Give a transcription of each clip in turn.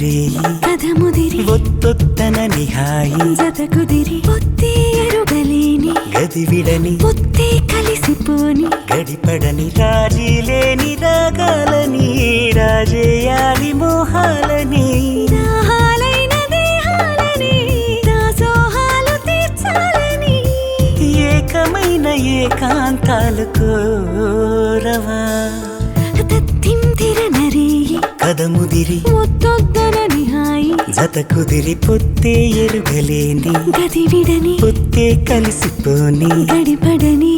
తింతిర నరేయి కథ ముదిరి ఒత్తొత్తనని హాయి జత కుదిరి పొత్తే ఎరుగలేని గదివిడని పొత్తే కలిసిపోని గడిపడని రాజీ లేని రాగాలని. రాజేయాలి మోహాలని. ఏకమైన ఏకాంతాలు కోరవా. కదముదిరి ముత్తొద్దనని జత కుదిరి పొత్తే ఎరుగలేని. గది విడని. పొత్తే కలిసిపోని. గడిపడని.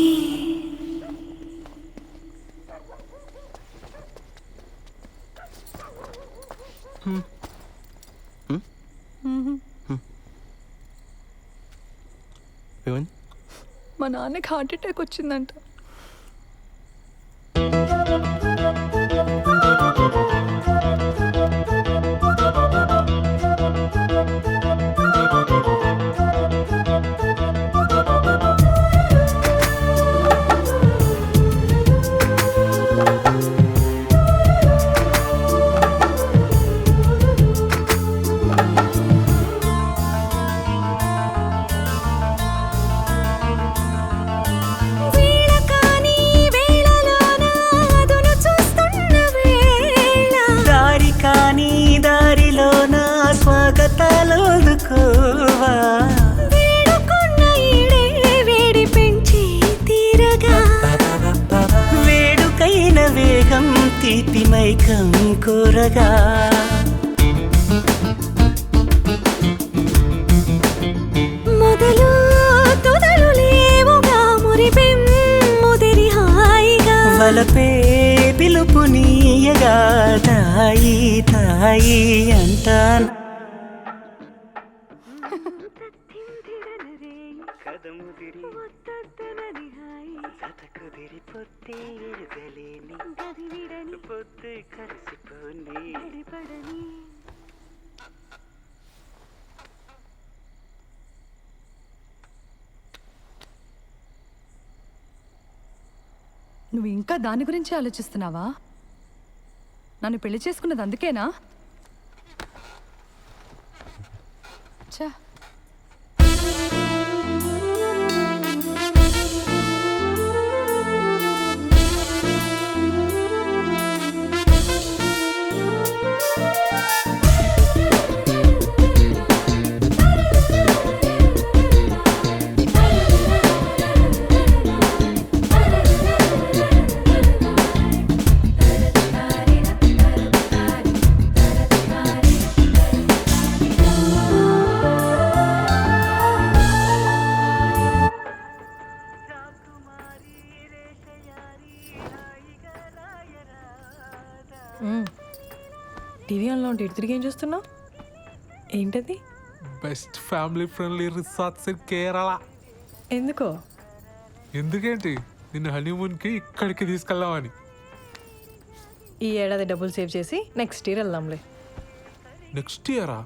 మా నాన్నకి హార్ట్ అటాక్ వచ్చిందంట. పొద్దు కలిసిపోని నువ్వు ఇంకా దాని గురించి ఆలోచిస్తున్నావా? నన్ను పెళ్ళి చేసుకున్నది అందుకేనా? ఆన్లో ఉంటే ఇటు తిరిగి ఏం చూస్తున్నావు? ఏంటది? Best family friendly resorts in Kerala. ఎందుకో? ఎందుకేంటి? నిన్ను హనీమూన్కి ఇక్కడికి తీసుకెళ్దామని. ఈ ఏడాది డబ్బులు సేవ్ చేసి నెక్స్ట్ ఇయర్ వెళ్దాంలే. నెక్స్ట్ ఇయరా?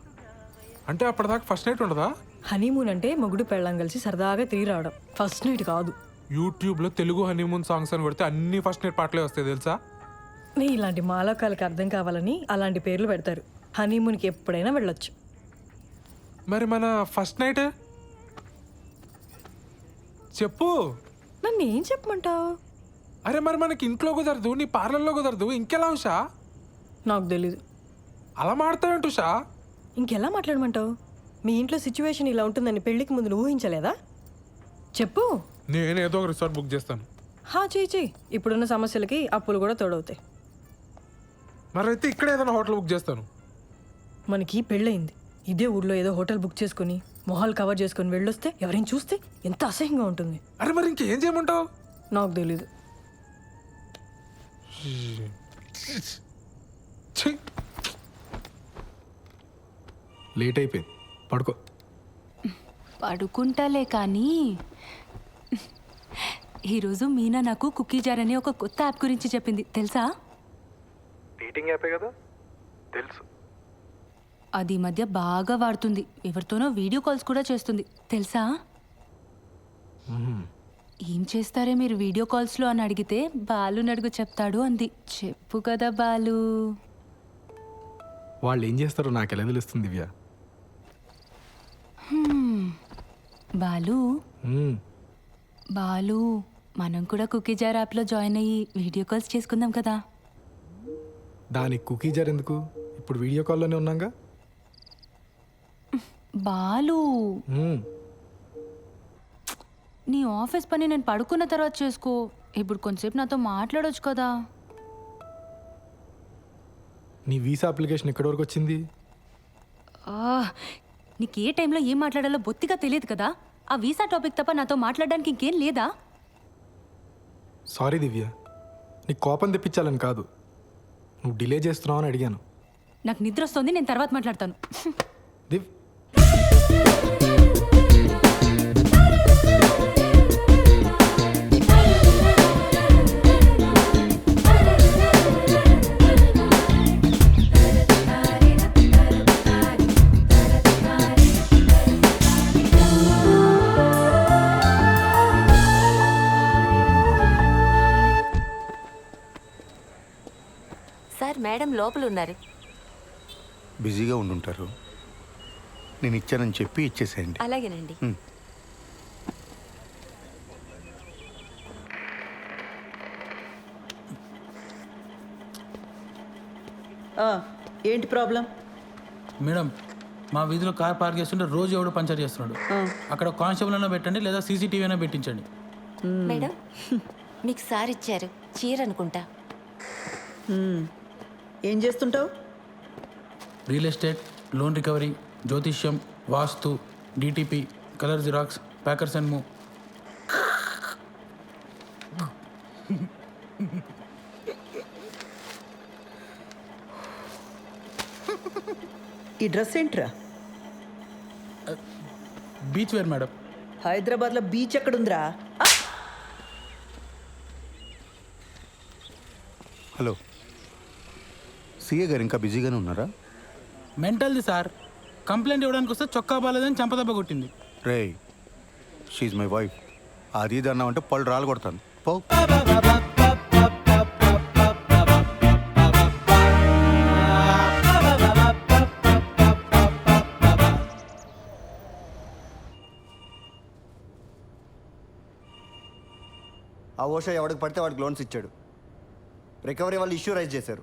అంటే అప్పటిదాకా ఫస్ట్ నైట్ ఉండదా? హనీమూన్ అంటే మొగుడు పెళ్ళం కలిసి సరదాగా తిరిగి రావడం. ఫస్ట్ నైట్ కాదు. యూట్యూబ్లో తెలుగు హనీమూన్ సాంగ్స్ అని కొడితే అన్ని ఫస్ట్ నైట్ పాటలే వస్తాయి తెలుసా? ఇలాంటి మాలోకాలకి అర్థం కావాలని అలాంటి పేర్లు పెడతారు. హనీమూన్కి ఎప్పుడైనా వెళ్ళొచ్చు. మరి మన ఫస్ట్ నైట్? చెప్పు. నన్ను ఏం చెప్పమంటావు? అరే మరి మనకి ఇంట్లో కుదరదు నీ పార్లర్లో కుదరదు ఇంకెలా ఉషా? నాకు తెలీదు. అలా మాడతావేంటి ఉషా? ఇంకెలా మాట్లాడమంటావు? మీ ఇంట్లో సిచ్యువేషన్ ఇలా ఉంటుందని పెళ్ళికి ముందు నువ్వు ఊహించలేదా? చెప్పు. నేను ఏదో ఒక రిసార్ట్ బుక్ చేస్తాను. హా చేయి చేయి ఇప్పుడున్న సమస్యలకి అప్పులు కూడా తోడవుతాయి. మరి అయితే ఇక్కడ ఏదైనా హోటల్ బుక్ చేస్తాను. మనకి పెళ్ళయింది. ఇదే ఊర్లో ఏదో హోటల్ బుక్ చేసుకుని మొహాలు కవర్ చేసుకుని వెళ్ళొస్తే ఎవరైనా చూస్తే ఎంత అసహ్యంగా ఉంటుంది. అరే మరి ఇంకేం చేయమంటావు? నాకు తెలీదు! లేట్ అయిపోయింది. పడుకో. పడుకుంటాలే కానీ ఈరోజు మీనా నాకు కుకీ జార్ అనే ఒక కొత్త యాప్ గురించి చెప్పింది. తెలుసా? డేటింగ్ యాపే కదా? తెలుసు. అది ఈ మధ్య బాగా వాడుతుంది. ఎవరితోనో వీడియో కాల్స్ కూడా చేస్తుంది. తెలుసా? ఏం చేస్తారే మీరు వీడియో కాల్స్లో అని అడిగితే బాలు నడుగు చెప్తాడు అంది. చెప్పు కదా బాలు. వాళ్ళు ఏం చేస్తారో నాకు ఎలా తెలుస్తుంది దివ్య? బాలు? మ్మ్. బాలు మనం కూడా కుకీ జార్ యాప్లో జాయిన్ అయ్యి వీడియో కాల్స్ చేసుకుందాం కదా. దానికి కుకీ జార్ ఎందుకు? ఇప్పుడు వీడియో కాల్లోనే ఉన్నాగా? బాలు. మ్మ్. నీ ఆఫీస్ పని నేను పడుకున్న తర్వాత చేసుకో. ఇప్పుడు కొంచెంసేపు నాతో మాట్లాడొచ్చు కదా. నీ వీసా అప్లికేషన్ ఎక్కడి వరకు వచ్చింది? ఆ, నీకు ఏ టైంలో ఏం మాట్లాడాలో బొత్తిగా తెలియదు కదా. ఆ వీసా టాపిక్ తప్ప నాతో మాట్లాడడానికి ఇంకేం లేదా? సారీ దివ్య నీకు కోపం తెప్పించాలని కాదు. నువ్వు డిలే చేస్తున్నావు అని అడిగాను. నాకు నిద్ర వస్తుంది నేను తర్వాత మాట్లాడతాను. దివ్. మేడం లోపల ఉన్నారు బిజీగా ఉండుంటారు. నేను ఇచ్చానని చెప్పి ఇచ్చేసేయండి. అలాగేనండి. ఆ, ఏంటి ప్రాబ్లం? మేడం మా వీధిలో కార్ పార్క్ చేస్తుంటే రోజు ఎవడో పంచర్ చేస్తున్నాడు. అక్కడ కానిస్టేబుల్ అయినా పెట్టండి లేదా సీసీటీవీ అయినా పెట్టించండి. మేడం మీకు సార్ ఇచ్చారు చీర అనుకుంటా. ఏం చేస్తుంటావు? రియల్ ఎస్టేట్ లోన్ రికవరీ జ్యోతిష్యం వాస్తు DTP colour xerox packers and move ఈ డ్రెస్ ఏంట్రా? Beach wear madam. హైదరాబాద్లో బీచ్ ఎక్కడుందిరా! హలో. సీఏ గారు ఇంకా బిజీగానే ఉన్నారా? మెంటల్ది సార్. కంప్లైంట్ ఇవ్వడానికి వస్తే చొక్కా బాలేదని చంపదెబ్బ కొట్టింది. రే షీజ్ మై వైఫ్ అది ఇది అన్నామంటే పళ్ళు రాలు కొడతాను. పో. ఆ ఓషో ఎవడికి పడితే వాడికి లోన్స్ ఇచ్చాడు. రికవరీ వాళ్ళు ఇష్యూ రైజ్ చేశారు.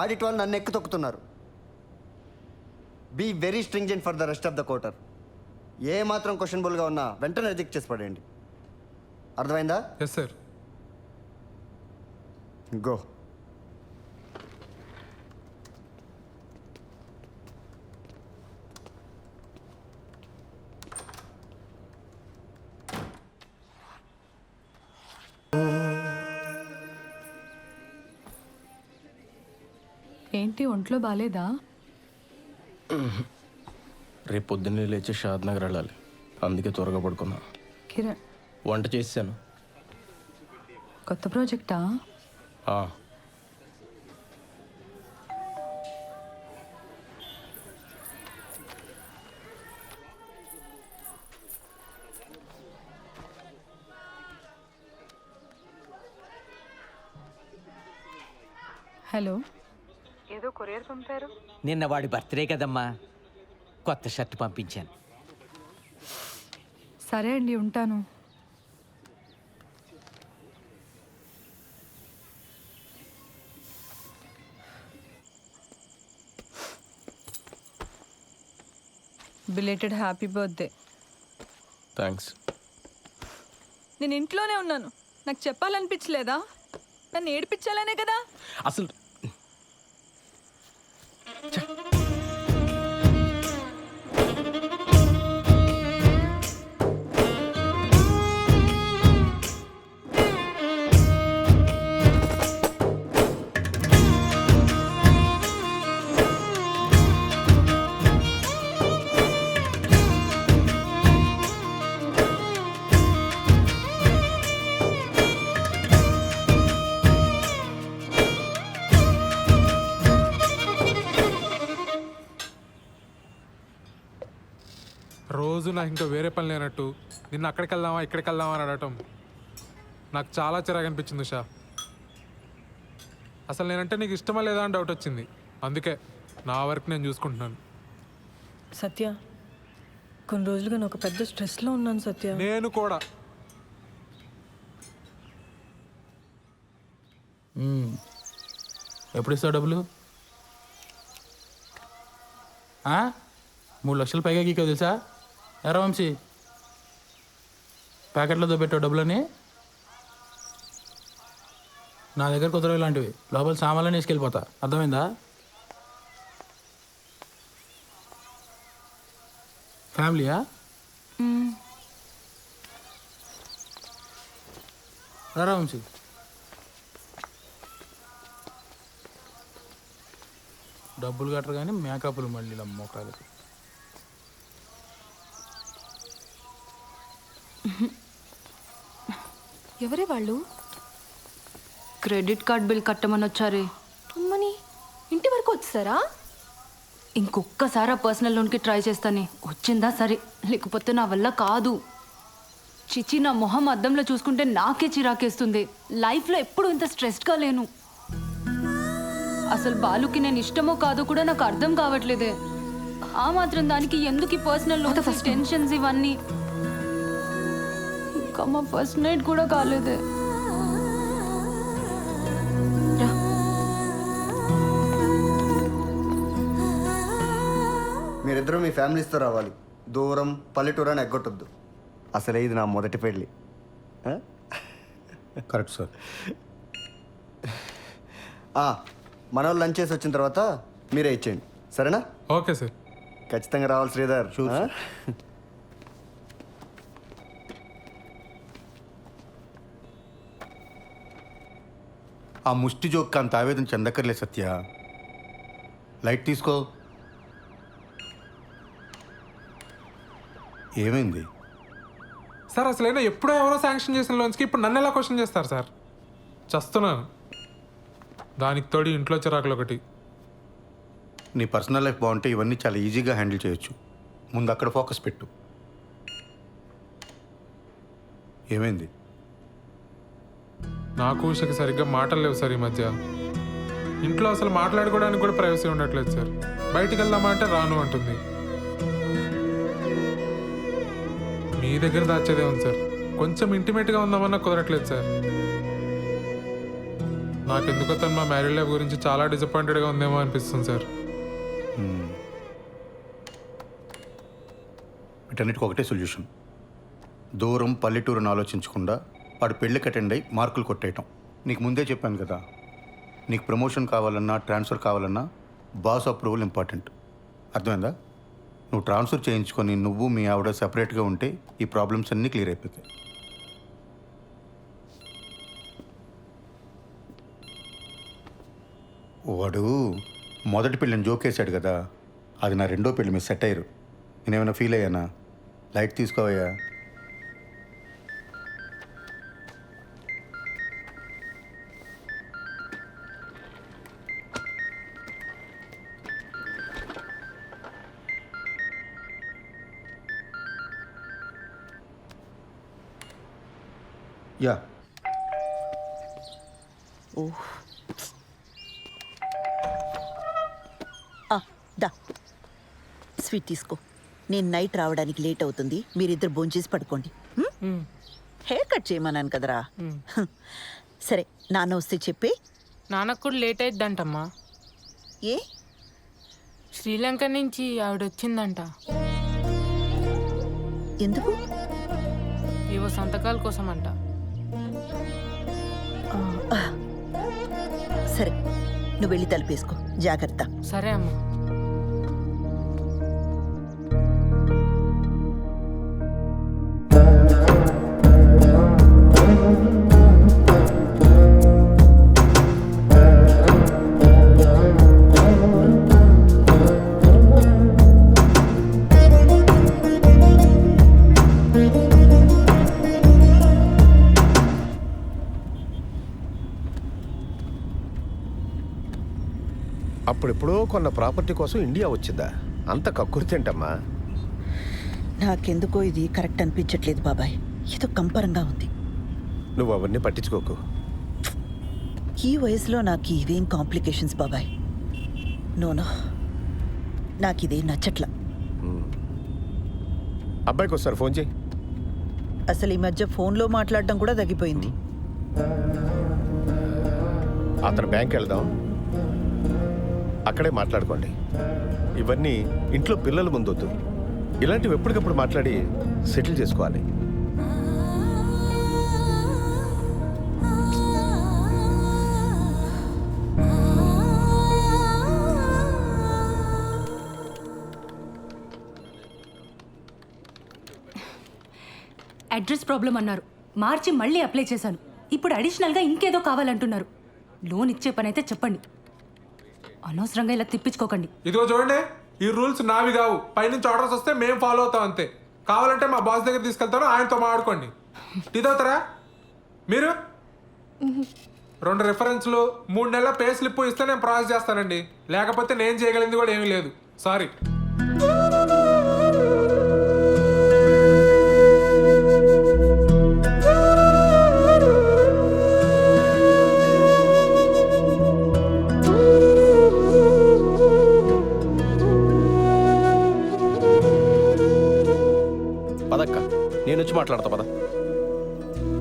ఆడిట్ వాళ్ళు నన్ను ఎక్కు తొక్కుతున్నారు. Be very stringent for the rest of the quarter ఏ మాత్రం క్వశ్చనబుల్గా ఉన్నా వెంటనే రిజెక్ట్ చేసి పడేయండి. అర్థమైందా? ఎస్ సార్ గో ఏంటి ఒంట్లో బాలేదా? రేపు పొద్దున్నే లేచి షాద్ నగర్ వెళ్ళాలి. అందుకే త్వరగా పడుకున్నా. కిరణ్. వంట చేసాను కొత్త ప్రాజెక్టా? హలో. కొరియర్ పంపారు? నిన్న వాడి బర్త్డే కదమ్మా. కొత్త షర్ట్ పంపించాను. సరే అండి ఉంటాను. Belated happy birthday. థ్యాంక్స్ నేను ఇంట్లోనే ఉన్నాను. నాకు చెప్పాలనిపించలేదా? నన్ను ఏడిపించాలనే కదా? అసలు ఇంకా వేరే పని లేనట్టు. నిన్న అక్కడికి వెళ్దామా ఇక్కడికి వెళ్దామా అని అడగటం. నాకు చాలా చిరాకు అనిపించింది ఉషా. అసలు నేనంటే నీకు ఇష్టమా లేదా అని డౌట్ వచ్చింది. అందుకే నా వర్క్ నేను చూసుకుంటున్నాను. సత్య కొన్ని రోజులుగా నేను ఒక పెద్ద స్ట్రెస్లో ఉన్నాను సత్య. నేను కూడా. ఎప్పుడు ఇస్తావు డబ్బులు? మూడు లక్షలు పైగా గీకో తెలుసా? ఎరా వంశీ? ప్యాకెట్లతో పెట్టావు డబ్బులని నా దగ్గర కుదరవు ఇలాంటివి. లోపల సామాన్లని వేసుకెళ్ళిపోతా అర్థమైందా? ఫ్యామిలీయా? రా వంశీ? డబ్బులు కట్టరు కానీ మేకప్లు మళ్ళీ ఇలా మోకాలకి ఎవరే వాళ్ళు? క్రెడిట్ కార్డ్ బిల్ కట్టమని వచ్చారే. అమ్మని ఇంటి వరకు వచ్చారా? ఇంకొక్కసారి ఆ పర్సనల్ లోన్కి ట్రై చేస్తానే. వచ్చిందా సరే లేకపోతే నా వల్ల కాదు. చిచి నా మొహం అద్దంలో చూసుకుంటే నాకే చిరాకేస్తుంది. లైఫ్లో ఎప్పుడు ఇంత స్ట్రెస్డ్గా లేను. అసలు బాలుకి నేను ఇష్టమో కాదో కూడా నాకు అర్థం కావట్లేదే. ఆ మాత్రం దానికి ఎందుకు ఈ పర్సనల్ లోన్స్ టెన్షన్స్ ఇవన్నీ? ఇంకా మా ఫస్ట్ నైట్ కూడా కాలేదే. మీరిద్దరూ మీ ఫ్యామిలీస్తో రావాలి. దూరం పల్లెటూరు అని ఎగ్గొట్టొద్దు. అసలే ఇది నా మొదటి పెళ్ళి? Correct sir. ఆ, మన వాళ్ళు లంచ్ చేసి వచ్చిన తర్వాత మీరే ఇచ్చేయండి. సరేనా? Okay sir. ఖచ్చితంగా రావాలి శ్రీధర్. ఆ? ముష్టి జోక్ అంత ఆవేదన చెందక్కర్లే సత్య. లైట్ తీసుకో. ఏమైంది? సార్ అసలైనా ఎప్పుడో ఎవరో శాంక్షన్ చేసిన లోన్స్కి ఇప్పుడు నన్ను ఎలా క్వశ్చన్ చేస్తారు సార్? చస్తున్నాను. దానికి తోడి ఇంట్లో చిరాకులు ఒకటి. నీ పర్సనల్ లైఫ్ బాగుంటే ఇవన్నీ చాలా ఈజీగా హ్యాండిల్ చేయొచ్చు. ముందు అక్కడ ఫోకస్ పెట్టు. ఏమైంది? నాకు ఉషకి సరిగ్గా మాటలు లేవు సార్ ఈ మధ్య. ఇంట్లో అసలు మాట్లాడుకోవడానికి కూడా ప్రైవసీ ఉండట్లేదు సార్. బయటికి వెళ్దామంటే రాను అంటుంది. మీ దగ్గర దాచేదే ఉంది సార్? కొంచెం ఇంటిమేట్గా ఉందామన్నా కుదరట్లేదు సార్. నాకెందుకో తను మా మ్యారీడ్ లైఫ్ గురించి చాలా డిసప్పాయింటెడ్గా ఉందేమో అనిపిస్తుంది సార్. వీటన్నిటికీ ఒకటే సొల్యూషన్. దూరం పల్లెటూరుని ఆలోచించకుండా వాడు పెళ్ళికి అటెండ్ అయ్యి మార్కులు కొట్టేయటం. నీకు ముందే చెప్పాను కదా నీకు ప్రమోషన్ కావాలన్నా ట్రాన్స్ఫర్ కావాలన్నా బాస్ అప్రూవల్ ఇంపార్టెంట్ అర్థమైందా? నువ్వు ట్రాన్స్ఫర్ చేయించుకొని నువ్వు మీ ఆవిడ సపరేట్గా ఉంటే ఈ ప్రాబ్లమ్స్ అన్నీ క్లియర్ అయిపోతాయి. వాడు మొదటి పెళ్ళిని జోకేశాడు కదా అది నా రెండో పెళ్ళి మీరు సెట్ అయ్యారు. నేనేమైనా ఫీల్ అయ్యానా? లైట్ తీసుకోవయ్యా? దా. స్వీట్ తీసుకో. నేను నైట్ రావడానికి లేట్ అవుతుంది. మీరిద్దరు భోంచేసి పడుకోండి? హెయిర్ కట్ చేయమన్నాను కదరా. సరే నాన్న వస్తే చెప్పి. నాన్నకు కూడా లేట్ అయిద్దంటమ్మా. ఏ? శ్రీలంక నుంచి ఆవిడ వచ్చిందంట ఎందుకు? ఏవో సంతకాల కోసం అంట సరే నువ్వు వెళ్ళి తలుపేసుకో జాగ్రత్త. సరే అమ్మా. కొన్న ప్రాపర్టీ కోసం ఇండియా వచ్చిందా? అంత కక్కుర్తేంటమ్మా నాకెందుకో ఇది కరెక్ట్ అనిపించట్లేదు బాబాయ్. ఏదో కంపరంగా ఉంది. నువ్వు అవన్నీ పట్టించుకోకు. ఈ వయసులో నాకు ఇవేం కాంప్లికేషన్స్ బాబాయ్. నోనో నాకు ఇదే నచ్చట్లా. అబ్బాయికి ఒకసారి ఫోన్ చేయి. అసలు ఈ మధ్య ఫోన్లో మాట్లాడడం కూడా తగ్గిపోయింది. అతను బ్యాంక్ వెళ్దాం అక్కడే మాట్లాడుకోండి. ఇవన్నీ ఇంట్లో పిల్లల ముందొద్దు. ఇలాంటివి ఎప్పటికప్పుడు మాట్లాడి సెటిల్ చేసుకోవాలి. అడ్రస్ ప్రాబ్లం అన్నారు. మార్చి మళ్ళీ అప్లై చేశాను. ఇప్పుడు అడిషనల్గా ఇంకేదో కావాలంటున్నారు. లోన్ ఇచ్చే పని అయితే చెప్పండి. అనవసరంగా ఇలా తిప్పించుకోకండి. ఇదిగో చూడండి ఈ రూల్స్ నావి కావు. పైనుంచి ఆర్డర్స్ వస్తే మేము ఫాలో అవుతాం అంతే. కావాలంటే మా బాస్ దగ్గర తీసుకెళ్తాను ఆయనతో మాట్లాడుకోండి. ఇదవుతారా మీరు? రెండు రిఫరెన్స్లు మూడు నెలల పే స్లిప్ ఇస్తే నేను ప్రాసెస్ చేస్తానండి. లేకపోతే నేను చేయగలిగింది కూడా ఏమీ లేదు. సారీ వచ్చి మాట్లాడతా పద.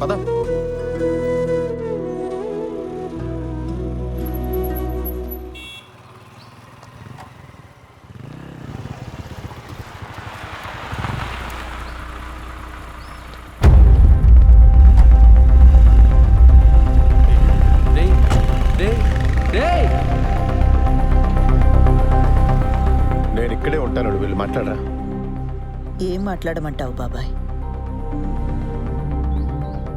పద. నేను ఇక్కడే ఉంటాను వీళ్ళు మాట్లాడరా. ఏం మాట్లాడమంటావు బాబాయ్?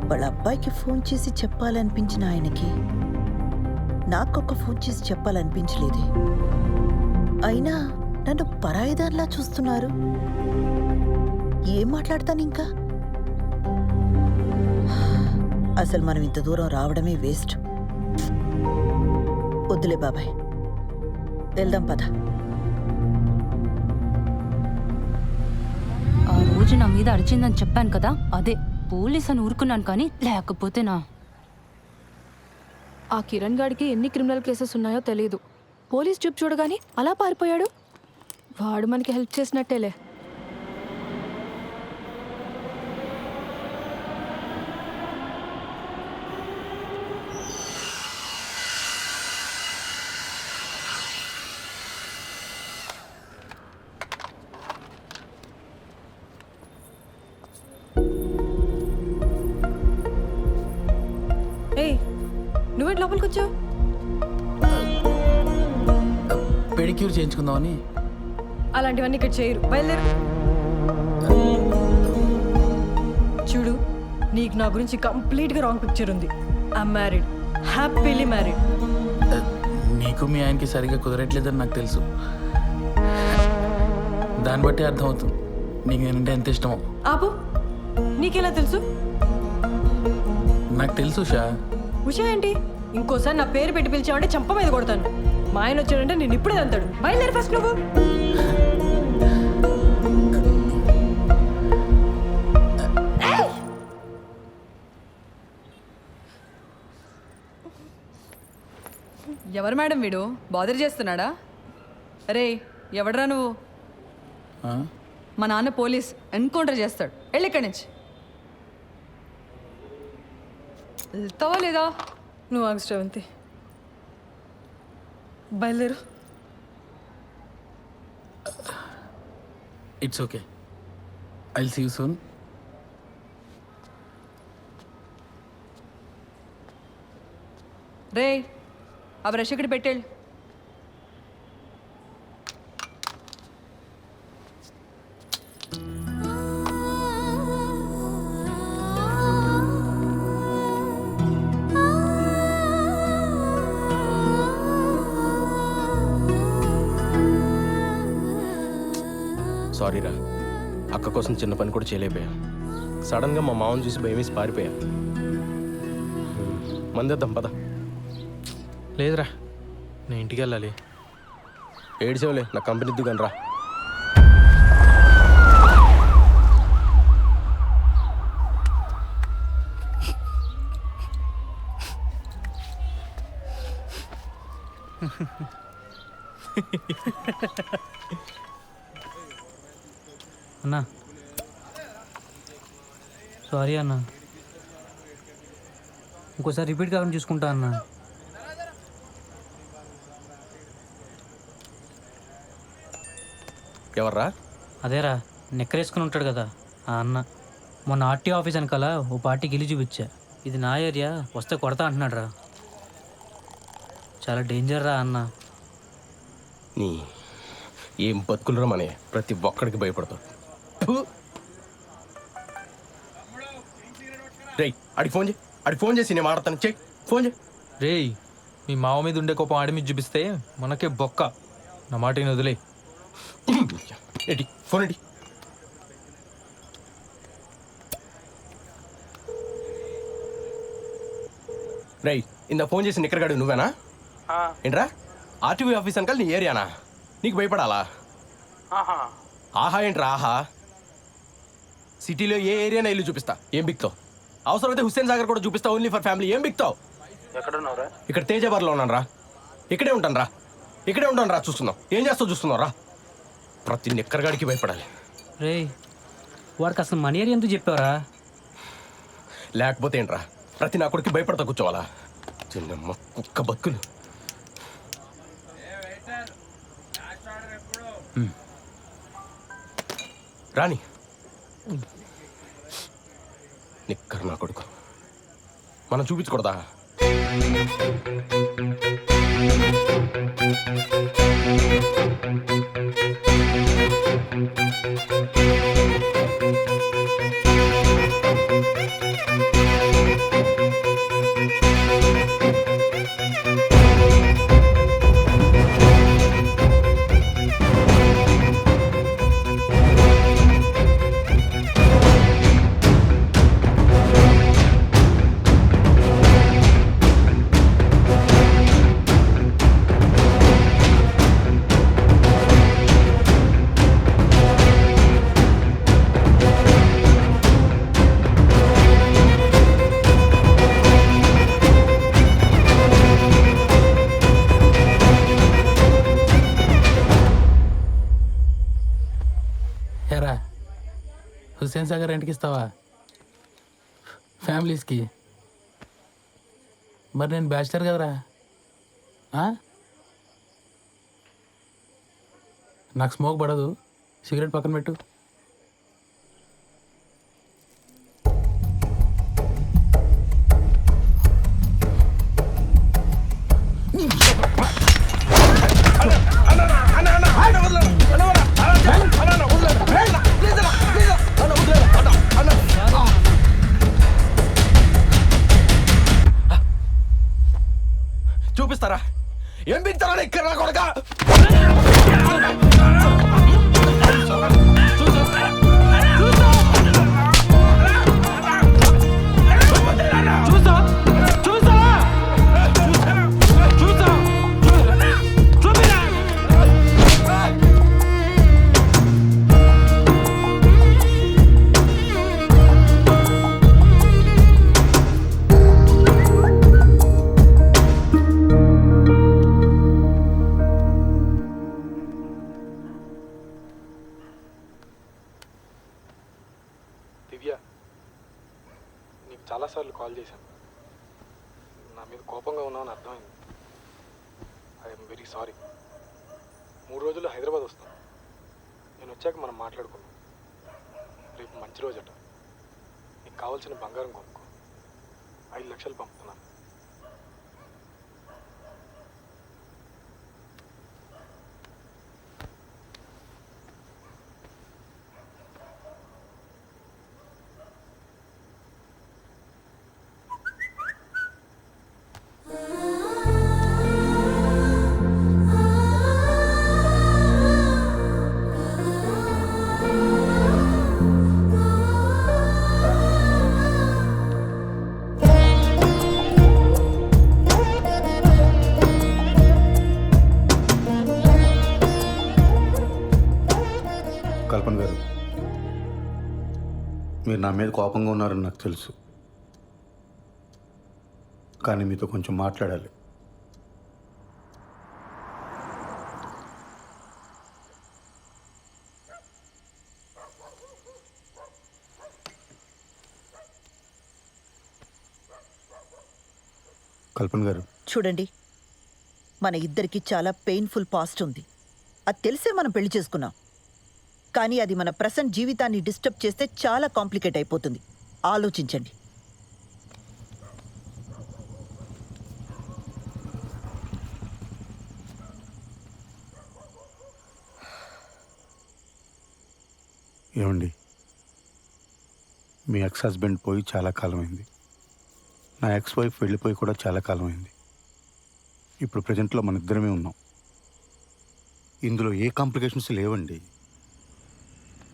వాళ్ళ అబ్బాయికి ఫోన్ చేసి చెప్పాలనిపించిన ఆయనకి. నాకొక ఫోన్ చేసి చెప్పాలనిపించలేదే. అయినా నన్ను పరాయిదారిలా చూస్తున్నారు. ఏం మాట్లాడతాను ఇంకా? అసలు మనం ఇంత దూరం రావడమే వేస్ట్. వద్దులే బాబాయ్. వెళ్దాం పద. ఆ రోజు నా మీద అరిచిందని చెప్పాను కదా అదే. పోలీస్ అని ఊరుకున్నాను కానీ లేకపోతేనా ఆ కిరణ్ గాడికి ఎన్ని క్రిమినల్ కేసెస్ ఉన్నాయో తెలియదు పోలీస్ చూపు చూడగానే అలా పారిపోయాడు. వాడు మనకి హెల్ప్ చేసినట్టేలే. చేయించుకుందామని అలాంటివన్నీ ఇక్కడ చేయరు. బయలుదేరు. చూడు నీకు నా గురించి కంప్లీట్గా రాంగ్ పిక్చర్ ఉంది. ఐఎమ్ మ్యారీడ్ హ్యాపీలీ మ్యారీడ్ నీకు మీ ఆయనకి సరిగ్గా కుదరట్లేదని నాకు తెలుసు. దాన్ని బట్టి అర్థమవుతుంది. నీకు నేనంటే ఎంత ఇష్టమో. ఆపు. నీకెలా తెలుసు? నాకు తెలుసు షా. ఉషా ఏంటి? ఇంకోసారి నా పేరు పెట్టి పిలిచావంటే చంప మీద కొడతాను. మా ఆయన వచ్చాడంటే నేను ఇప్పుడే అంతాడు బయలుదేరి ఫస్ట్ నువ్వు! ఎవరు మేడం వీడు? బాదర్ చేస్తున్నాడా? రే ఎవడరా నువ్వు? మా నాన్న పోలీస్ ఎన్కౌంటర్ చేస్తాడు. వెళ్ళి ఇక్కడి నుంచి. వెళ్తావా లేదా? నువ్వు ఆగు శ్రవంతి. బయలుదేరు. It's okay I see you soon రే ఆ బ్రష్ ఇక్కడ పెట్టేళ్ళు సారీరా. అక్క కోసం చిన్న పని కూడా చేయలేకపోయా. సడన్గా మా మామని చూసి భయమేసి పారిపోయా. మందేద్దాం పద. లేదురా నేను ఇంటికి వెళ్ళాలి. ఏడిసేవలే నా కంపెనీ దిగాను రా. అన్నా. సారీ అన్న. ఇంకోసారి రిపీట్ కాకుండా చూసుకుంటా అన్నా. ఎవర్రా? అదేరా నెక్కరేసుకుని ఉంటాడు కదా ఆ అన్న. మొన్న ఆర్టీ ఆఫీస్ వెనకాల ఓ పార్టీకి ఇల్లు చూపించా. ఇది నా ఏరియా వస్తే కొడతా అంటున్నాడు రా చాలా డేంజర్ రా అన్న. నీ ఏం బతుకులరా మనే? ప్రతి ఒక్కడికి భయపడతావు. రేయ్ అడిగి ఫోన్ చేయి. అడిగి ఫోన్ చేసి నేను మాడతాను చెయ్యి ఫోన్ చేయి. రేయ్ మీ మావ మీద ఉండే కోపం ఆడి మీద చూపిస్తే మనకే బొక్క. నా మాట ఈయన వదిలే ఎడి ఫోన్ ఎడి రేయ్ ఇందా ఫోన్ చేసి నిక్కరగాడు నువ్వేనా? ఏంట్రా? ఆర్టీవీ ఆఫీస్ అంకల్ నీ ఏరియానా? నీకు భయపడాలా? ఆహా ఏంట్రా ఆహా? సిటీలో ఏ ఏరియానా ఇల్లు చూపిస్తా? ఏం బిక్తావు? అవసరమైతే హుస్సేన్ సాగర్ కూడా చూపిస్తా ఓన్లీ ఫర్ ఫ్యామిలీ ఏం బిక్తావు? ఎక్కడున్నావురా? ఇక్కడ తేజబార్లో ఉన్నాను రా ఇక్కడే ఉంటాను రా ఇక్కడే ఉంటాను రా చూస్తున్నావు. ఏం చేస్తావు చూస్తున్నావు రా ప్రతి నిక్కరగాడికి భయపడాలి. రేయ్ వాడికి అసలు మనీ ఏరియా ఎందుకు చెప్పావరా? లేకపోతే ఏంట్రా? ప్రతి నా కొడుకు భయపడతా కూర్చోవాలా? చిన్నమ్మ కుక్క బతుకులు. హ్మ్. రాని నిక్కర్ నా కొడుకు మనం చూపించకూడదా హుస్సేన్ సాగర్ రెంట్కి ఇస్తావా? ఫ్యామిలీస్కి మరి నేను బ్యాచిలర్ కదరా? ఆ? నాకు స్మోక్ పడదు. సిగరెట్ పక్కన పెట్టు. దివ్య నీకు చాలాసార్లు కాల్ చేశాను. నా మీద కోపంగా ఉన్నావని అర్థమైంది. I'm very sorry. మూడు రోజులు హైదరాబాద్ వస్తాను. నేను వచ్చాక మనం మాట్లాడుకున్నాం రేపు మంచి రోజట నీకు కావాల్సిన బంగారం కొనుక్కో. ఐదు లక్షలు పంపుతున్నాను. గారు. మీరు నా మీద కోపంగా ఉన్నారని నాకు తెలుసు. కానీ మీతో కొంచెం మాట్లాడాలి. కల్పన గారు. చూడండి మన ఇద్దరికి చాలా పెయిన్ఫుల్ పాస్ట్ ఉంది. అది తెలిసే మనం పెళ్ళి చేసుకున్నాం. కానీ అది మన ప్రజెంట్ జీవితాన్ని డిస్టర్బ్ చేస్తే చాలా కాంప్లికేట్ అయిపోతుంది. ఆలోచించండి. ఏమండి? మీ ఎక్స్ హస్బెండ్ పోయి చాలా కాలం అయింది నా ఎక్స్ వైఫ్ వెళ్ళిపోయి కూడా చాలా కాలం అయింది ఇప్పుడు ప్రజెంట్లో మన ఇద్దరమే ఉన్నాం. ఇందులో ఏ కాంప్లికేషన్స్ లేవండి.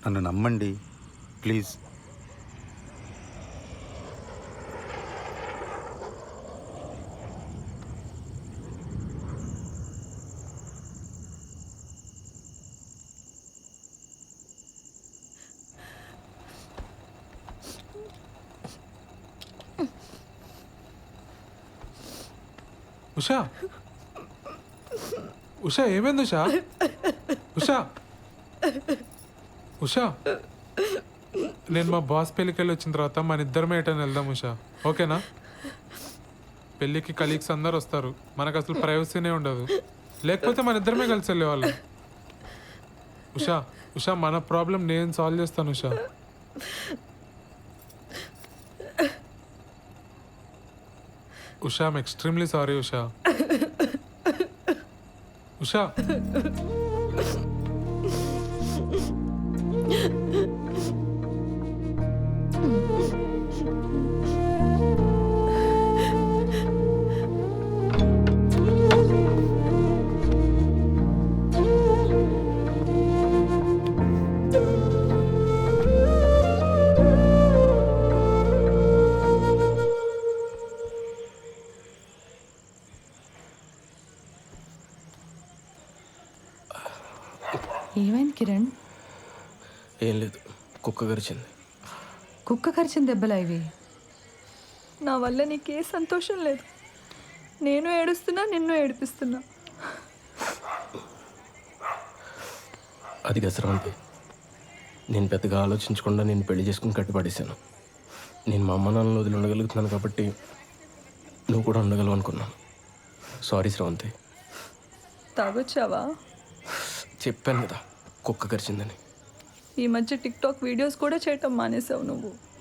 నన్ను నమ్మండి. ప్లీజ్. ఉషా. ఉషా ఏమైంది ఉషా? ఉషా. ఉషా నేను మా బాస్ పెళ్ళికెళ్ళి వచ్చిన తర్వాత మన ఇద్దరమే ఎటని వెళ్దాం ఉషా. ఓకేనా? పెళ్ళికి కలీగ్స్ అందరు వస్తారు. మనకు అసలు ప్రైవసీనే ఉండదు. లేకపోతే మన ఇద్దరమే కలిసి వెళ్ళేవాళ్ళం. ఉషా ఉషా మన ప్రాబ్లం నేను సాల్వ్ చేస్తాను Usha. Usha I'm extremely sorry Usha. Usha కరిచిన దెబ్బలా ఇవి? నా వల్ల నీకే సంతోషం లేదు. నేను ఏడుస్తున్నా నిన్ను ఏడిపిస్తున్నా. అది గసరాంతి నేను పెద్దగా ఆలోచించకుండా నేను పెళ్ళి చేసుకుని కట్టుపడేశాను. నేను మా అమ్మ నాన్నలు వదిలి ఉండగలుగుతున్నాను కాబట్టి నువ్వు కూడా ఉండగలవు అనుకున్నాను. సారీ శ్రవంతి. తాగొచ్చావా? చెప్పాను కదా కుక్క కరిచిందని. ఈ మధ్య టిక్ టాక్ వీడియోస్ కూడా చేయటం మానేసావు నువ్వు.